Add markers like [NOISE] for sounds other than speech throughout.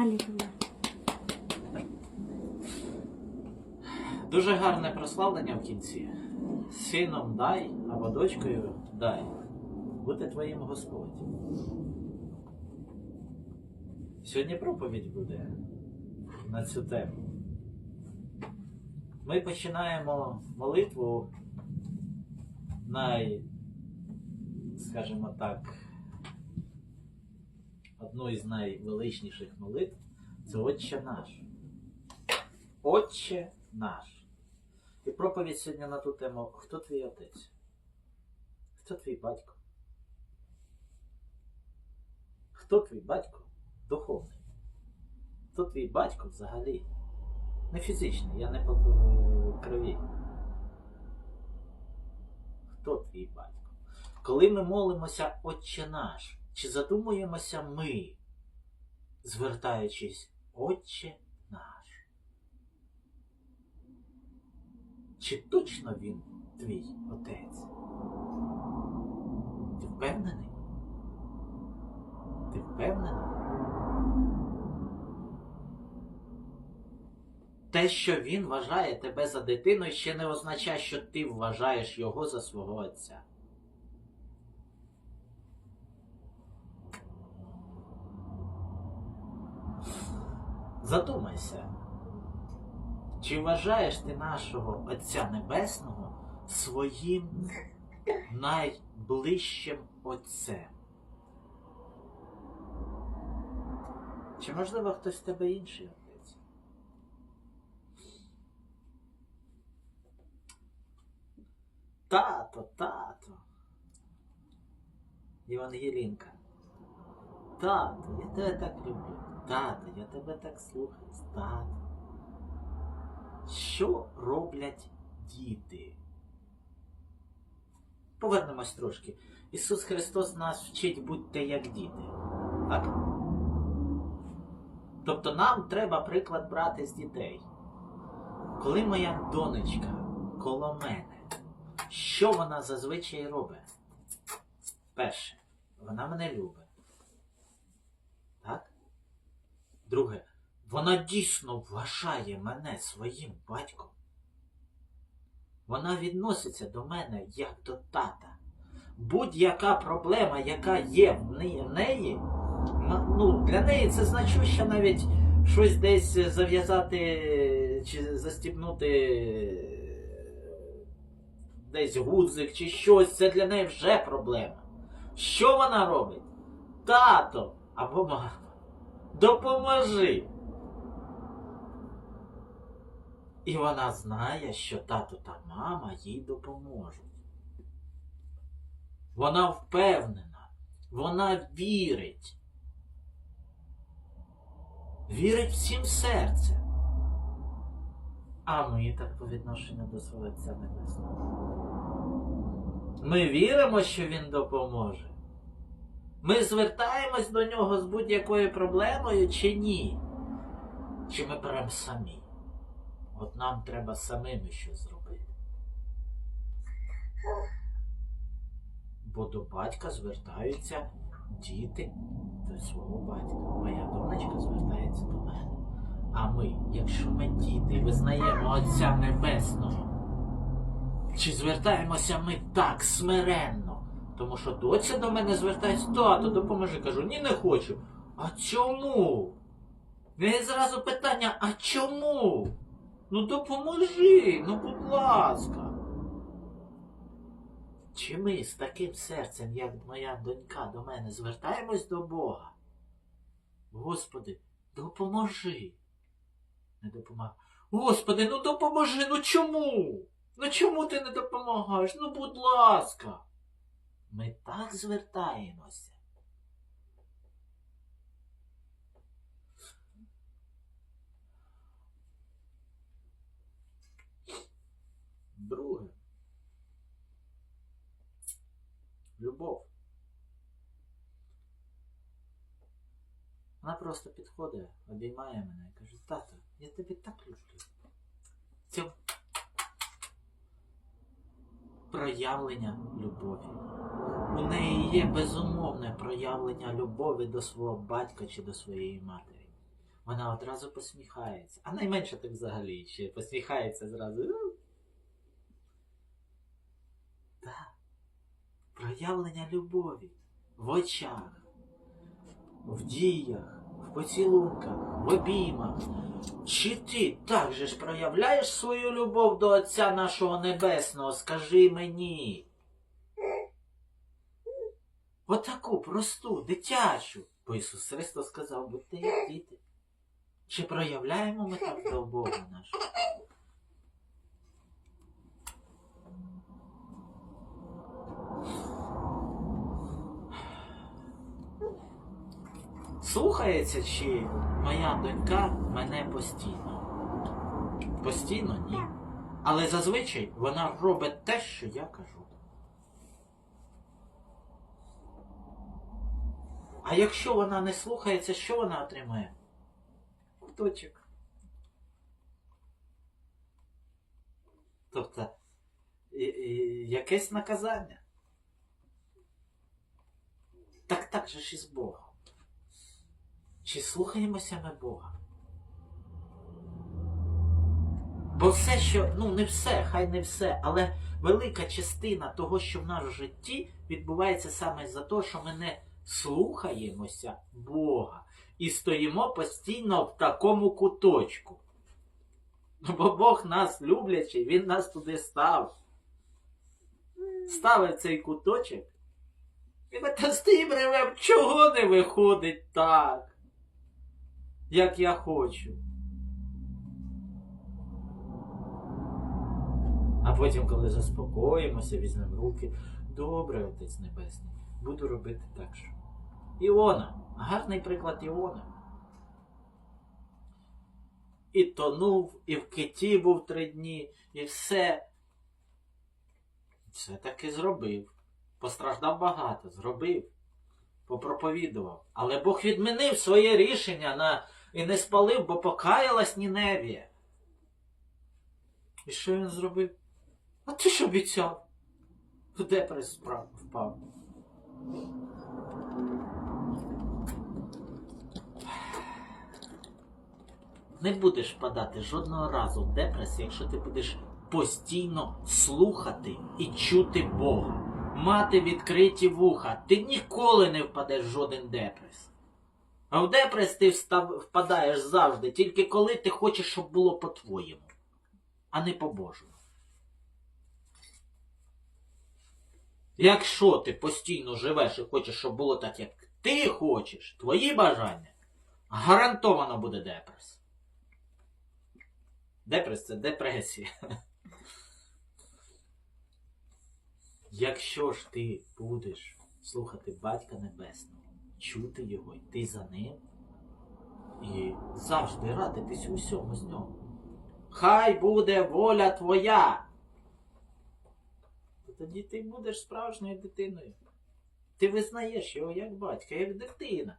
Алілуя. Дуже гарне прославлення в кінці. Сином дай, або дочкою дай. Буде твоїм Господь. Сьогодні проповідь буде на цю тему. Ми починаємо молитву най, скажімо так, одну із найвеличніших молитв це Отче наш. Отче наш. І проповідь сьогодні на ту тему Хто твій отець? Хто твій батько? Хто твій батько духовний? Хто твій батько взагалі? Не фізичний, я не по крові. Хто твій батько? Коли ми молимося Отче наш, чи задумуємося ми, звертаючись Отче наш? Чи точно він твій отець? Ти впевнений? Ти впевнений? Те, що він вважає тебе за дитину, ще не означає, що ти вважаєш його за свого отця. Задумайся. Чи вважаєш ти нашого Отця Небесного своїм найближчим Отцем? Чи можливо хтось в тебе інший отець? Тато, тато. Євангелінка. Тато, я тебе так люблю. Тато, я тебе так слухаю. Тато. Що роблять діти? Повернемось трошки. Ісус Христос нас вчить будьте як діти. Так? Тобто нам треба приклад брати з дітей. Коли моя донечка коло мене, що вона зазвичай робить? Перше, вона мене любить. Так? Друге, вона дійсно вважає мене своїм батьком. Вона відноситься до мене як до тата. Будь-яка проблема, яка є в неї, ну, для неї це значуще навіть щось десь зав'язати чи застібнути десь гудзик чи щось, це для неї вже проблема. Що вона робить? Тато або мама, допоможи. І вона знає, що тато та мама їй допоможуть. Вона впевнена, вона вірить. Вірить всім серцем. А ми так по відношенню до свого Отця Небесного. Ми віримо, що Він допоможе. Ми звертаємось до нього з будь-якою проблемою чи ні? Чи ми беремо самі? От нам треба самими щось зробити. Бо до батька звертаються діти до свого батька. Моя донечка звертається до мене. А ми, якщо ми діти, визнаємо Отця Небесного, чи звертаємося ми так смиренно? Тому що доця до мене звертається, тато, допоможи. Кажу, ні, не хочу. А чому? В зразу питання, а чому? Ну допоможи, ну будь ласка. Чи ми з таким серцем, як моя донька до мене, звертаємось до Бога? Господи, допоможи. Не допомагай. Господи, ну допоможи, ну чому? Ну чому ти не допомагаєш? Ну, будь ласка. Ми так звертаємося. Друге. Любов. Вона просто підходить, обіймає мене і каже, тато, я тебе так люблю. Це проявлення любові. У неї є безумовне проявлення любові до свого батька чи до своєї матері. вона одразу посміхається. А найменше так взагалі ще посміхається зразу. Так. Проявлення любові в очах, в діях, в поцілунках, в обіймах. Чи ти так же ж проявляєш свою любов до Отця нашого Небесного? Скажи мені. Отаку просту, дитячу. Бо Ісус Христос сказав, будьте як діти. Чи проявляємо ми так до Бога нашого? Слухається, чи моя донька мене постійно? Постійно ні. Але зазвичай вона робить те, що я кажу. А якщо вона не слухається, що вона отримає? Куточок. Тобто, і- і- якесь наказання. Так так же ж і з Богом. Чи слухаємося ми Бога? Бо все, що, ну не все, хай не все, але велика частина того, що в нас в житті відбувається саме за те, що ми не слухаємося Бога і стоїмо постійно в такому куточку. Бо Бог нас люблячий, Він нас туди став. Ставив цей куточок. І ми та стоїмо ревем, чого не виходить так, як я хочу. А потім, коли заспокоїмося, візьмемо руки, добре, Отець Небесний, буду робити так що. Іона, гарний приклад Іона. І тонув, і в киті був три дні, і все. Все таки зробив. Постраждав багато, зробив, попроповідував. Але Бог відмінив своє рішення на... і не спалив, бо покаялась Ніневія. І що він зробив? А ти ж обіцяв? В депрес впав. Не будеш впадати жодного разу в депрес, якщо ти будеш постійно слухати і чути Бога, мати відкриті вуха. Ти ніколи не впадеш в жоден депрес. А в депрес ти впадаєш завжди, тільки коли ти хочеш, щоб було по-твоєму, а не по-божому. Якщо ти постійно живеш і хочеш, щоб було так, як ти хочеш, твої бажання, гарантовано буде депрес. Депрес це депресія. Якщо ж ти будеш слухати Батька Небесного, чути його, йти за ним і завжди радитись у всьому з нього. Хай буде воля твоя. То тоді ти будеш справжньою дитиною. Ти визнаєш його як батька, як дитина.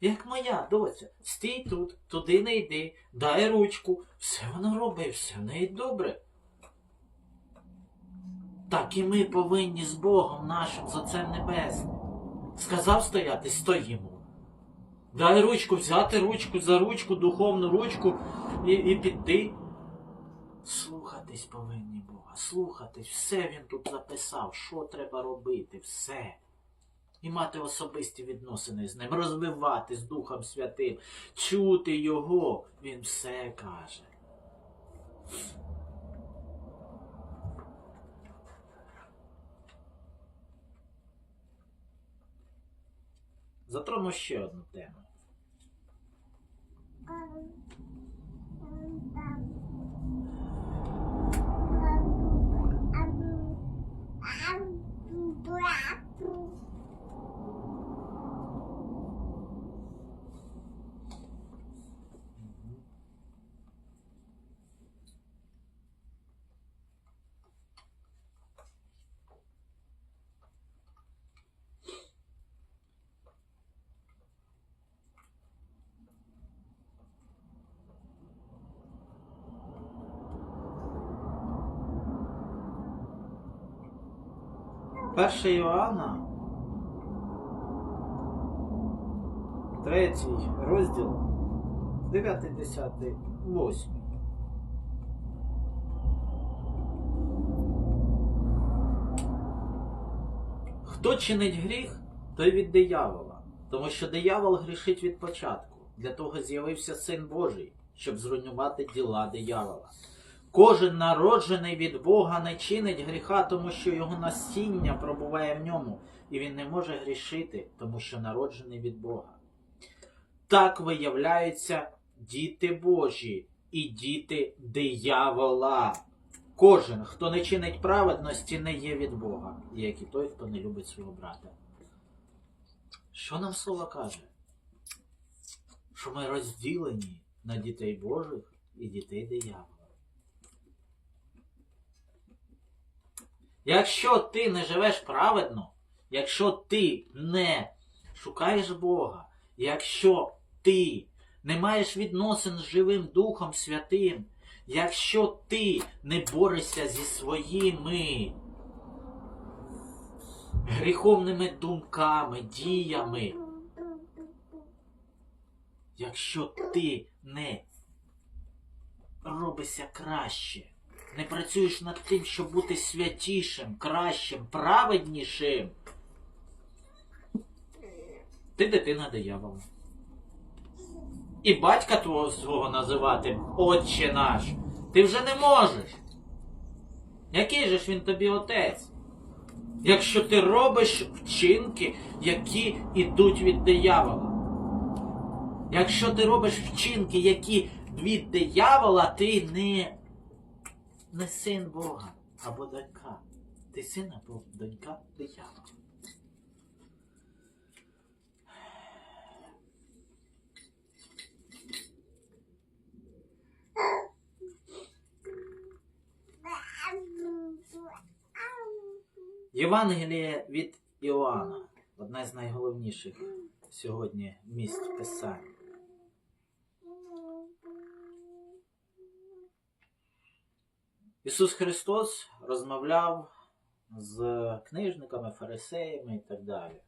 Як моя доця, стій тут, туди не йди, дай ручку, все вона робить, все в неї добре. Так і ми повинні з Богом нашим, з Отцем Небесним. Сказав стояти, стоїмо. Дай ручку, взяти ручку за ручку, духовну ручку і, і піти. Слухатись повинні Бога, слухатись, все він тут записав, що треба робити, все. І мати особисті відносини з ним, розвивати з Духом Святим, чути його, він все каже. Затрону ще одну тему. I'm black. Перше Іоанна, третій розділ, 9, 10, 8. Хто чинить гріх, той від диявола, тому що диявол грішить від початку. Для того з'явився Син Божий, щоб зруйнувати діла диявола. Кожен народжений від Бога не чинить гріха, тому що його насіння пробуває в ньому, і він не може грішити, тому що народжений від Бога. Так виявляються діти Божі і діти диявола. Кожен, хто не чинить праведності, не є від Бога, як і той, хто не любить свого брата. Що нам слово каже? Що ми розділені на дітей Божих і дітей диявола. Якщо ти не живеш праведно, якщо ти не шукаєш Бога, якщо ти не маєш відносин з живим Духом Святим, якщо ти не борешся зі своїми гріховними думками, діями, якщо ти не робишся краще, не працюєш над тим, щоб бути святішим, кращим, праведнішим, ти дитина диявола. І батька твого свого називати Отче наш, ти вже не можеш. Який же ж він тобі отець? Якщо ти робиш вчинки, які йдуть від диявола. Якщо ти робиш вчинки, які від диявола, ти не, не син Бога або донька. Ти син або донька диявола. Євангеліє від Іоанна одна з найголовніших сьогодні місць Писання. Ісус Христос розмовляв з книжниками, фарисеями і так далі.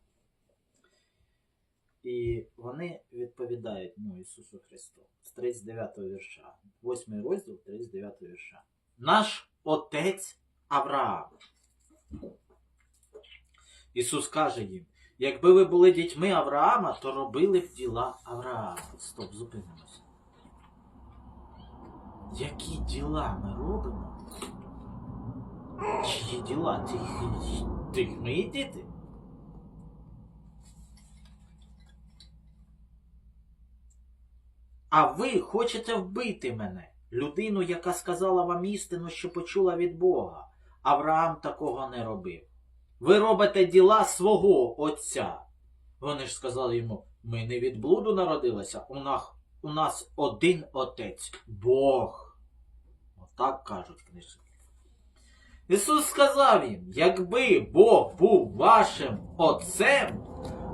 І вони відповідають ну, Ісусу Христу з 39 вірша, 8 розділ 39 вірша. Наш Отець Авраам. Ісус каже їм, якби ви були дітьми Авраама, то робили б діла Авраама. Стоп, зупинимося. Які діла ми робимо? Чиї діла? Тих, тих мої діти? А ви хочете вбити мене, людину, яка сказала вам істину, що почула від Бога. Авраам такого не робив. Ви робите діла свого отця. Вони ж сказали йому: ми не від блуду народилися, у нас, у нас один отець Бог. Отак кажуть книжки. Ісус сказав їм: якби Бог був вашим отцем,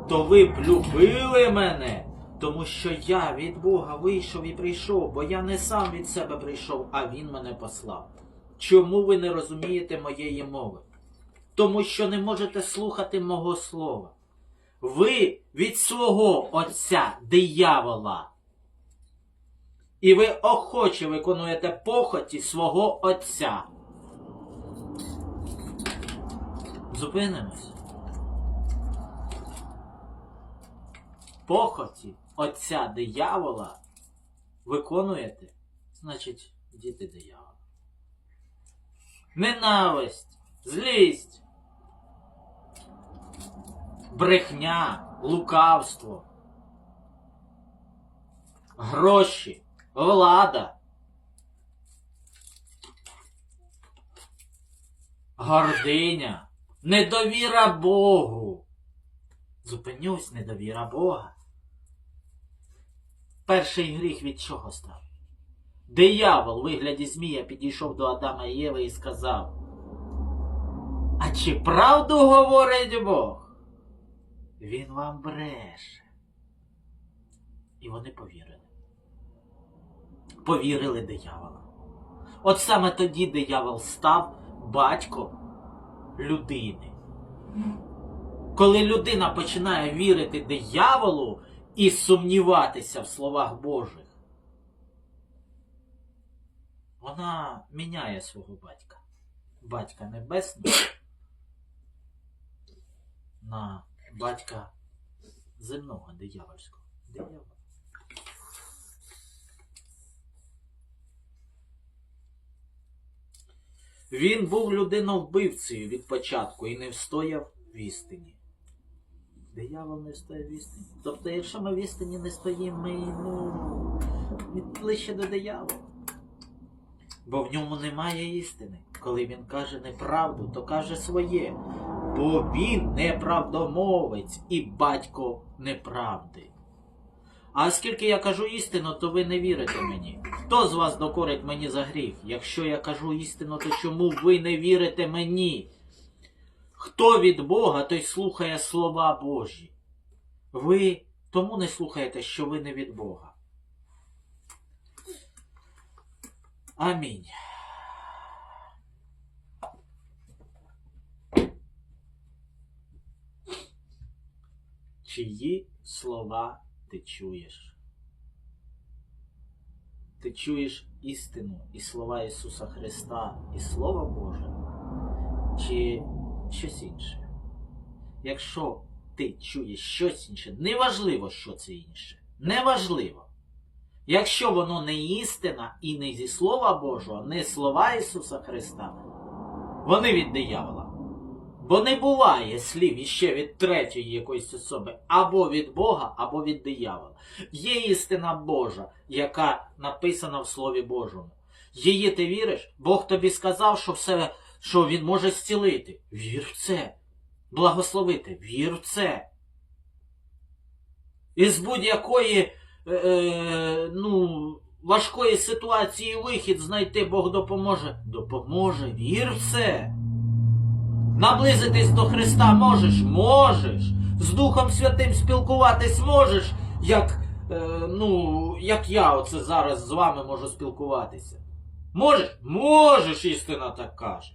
то ви б любили мене, тому що я від Бога вийшов і прийшов, бо я не сам від себе прийшов, а Він мене послав. Чому ви не розумієте моєї мови? Тому що не можете слухати мого слова. Ви від свого отця диявола. І ви охоче виконуєте похоті свого отця. Зупинимось. Похоті отця диявола виконуєте, значить, діти диявола. Ненависть, злість, брехня, лукавство, гроші, влада, гординя, недовіра Богу. Зупинюсь, недовіра Бога. Перший гріх від чого став? Диявол вигляді Змія підійшов до Адама і Єви і сказав: А чи правду говорить Бог? Він вам бреше. І вони повірили. Повірили диявола. От саме тоді диявол став батьком людини. Коли людина починає вірити дияволу і сумніватися в словах Божих, вона міняє свого батька. Батька небесного на батька земного, диявольського. Диявол. Він був людиновбивцею від початку і не встояв в істині. Диявол не встояв в істині. Тобто, якщо ми в істині не стоїмо, ми ну, ближче до диявола. Бо в ньому немає істини. Коли він каже неправду, то каже своє. Бо він неправдомовець і батько неправди. А оскільки я кажу істину, то ви не вірите мені. Хто з вас докорить мені за гріх? Якщо я кажу істину, то чому ви не вірите мені? Хто від Бога, той слухає слова Божі. Ви тому не слухаєте, що ви не від Бога. Амінь. Чиї слова ти чуєш? Ти чуєш істину і слова Ісуса Христа і Слово Боже, чи щось інше? Якщо ти чуєш щось інше, неважливо, що це інше. Неважливо. Якщо воно не істина і не зі Слова Божого, не слова Ісуса Христа, вони від диявола. Бо не буває слів іще від третьої якоїсь особи, або від Бога, або від диявола. Є істина Божа, яка написана в Слові Божому. Її ти віриш? Бог тобі сказав, що все, що Він може зцілити. Вір в це. Благословити. Вір в це. Із будь-якої е, е, ну, важкої ситуації вихід знайти Бог допоможе. Допоможе. Вір в це. Наблизитись до Христа можеш? Можеш. З Духом Святим спілкуватись можеш, як, е, ну, як я оце зараз з вами можу спілкуватися. Можеш? Можеш, істина так каже.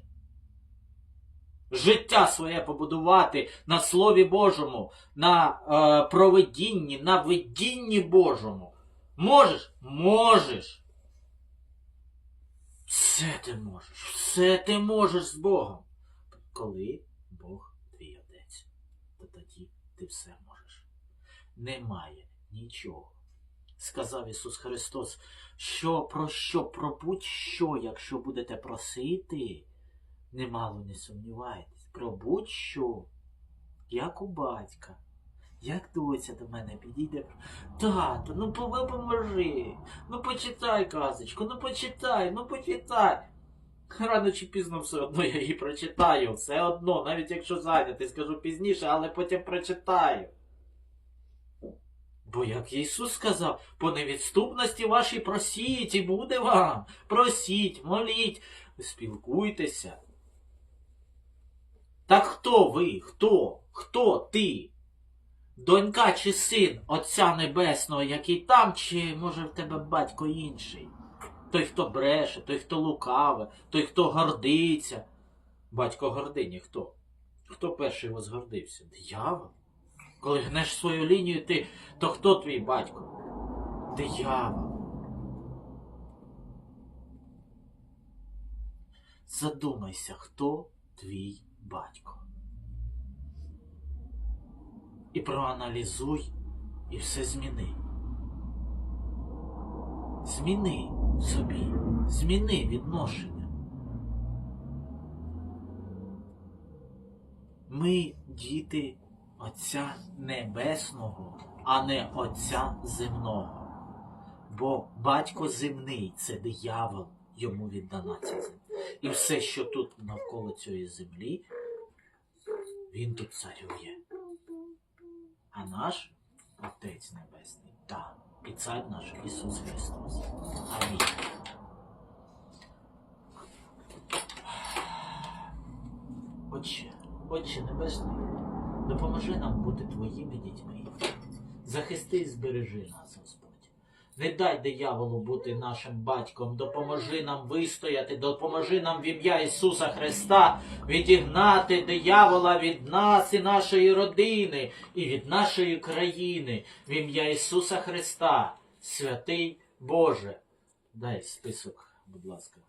Життя своє побудувати на Слові Божому, на е, провидінні, на видінні Божому. Можеш? Можеш. Все ти можеш. Все ти можеш з Богом коли Бог твій отець, то тоді ти все можеш. Немає нічого. Сказав Ісус Христос, що про що, про будь-що, якщо будете просити, немало не сумнівайтесь, про будь-що, як у батька. Як доця до мене підійде, тато, ну поможи, ну почитай казочку, ну почитай, ну почитай. [LAUGHS] Рано чи пізно все одно я її прочитаю. Все одно, навіть якщо зайнятий, скажу пізніше, але потім прочитаю. Бо як Ісус сказав, по невідступності вашій просіть і буде вам. Просіть, моліть, спілкуйтеся. Так хто ви? Хто? Хто ти? Донька чи син Отця Небесного, який там, чи може в тебе батько інший? Той, хто бреше, той, хто лукаве, той, хто гордиться. Батько гордині хто? Хто перший возгордився? Диявол? Коли гнеш свою лінію, ти, то хто твій батько? Диявол. Задумайся, хто твій батько. І проаналізуй, і все зміни. Зміни собі, зміни відношення. Ми діти Отця Небесного, а не Отця земного. Бо батько земний це диявол, йому віддана ця земля. І все, що тут навколо цієї землі, він тут царює. А наш Отець Небесний там. І цар наш Ісус Христос. Амінь. Отче, Отче Небесний, допоможи нам бути Твоїми дітьми. Захисти і збережи нас, Господь. Не дай дияволу бути нашим батьком, допоможи нам вистояти, допоможи нам в ім'я Ісуса Христа відігнати диявола від нас і нашої родини, і від нашої країни, в ім'я Ісуса Христа, святий Боже. Дай список будь ласка.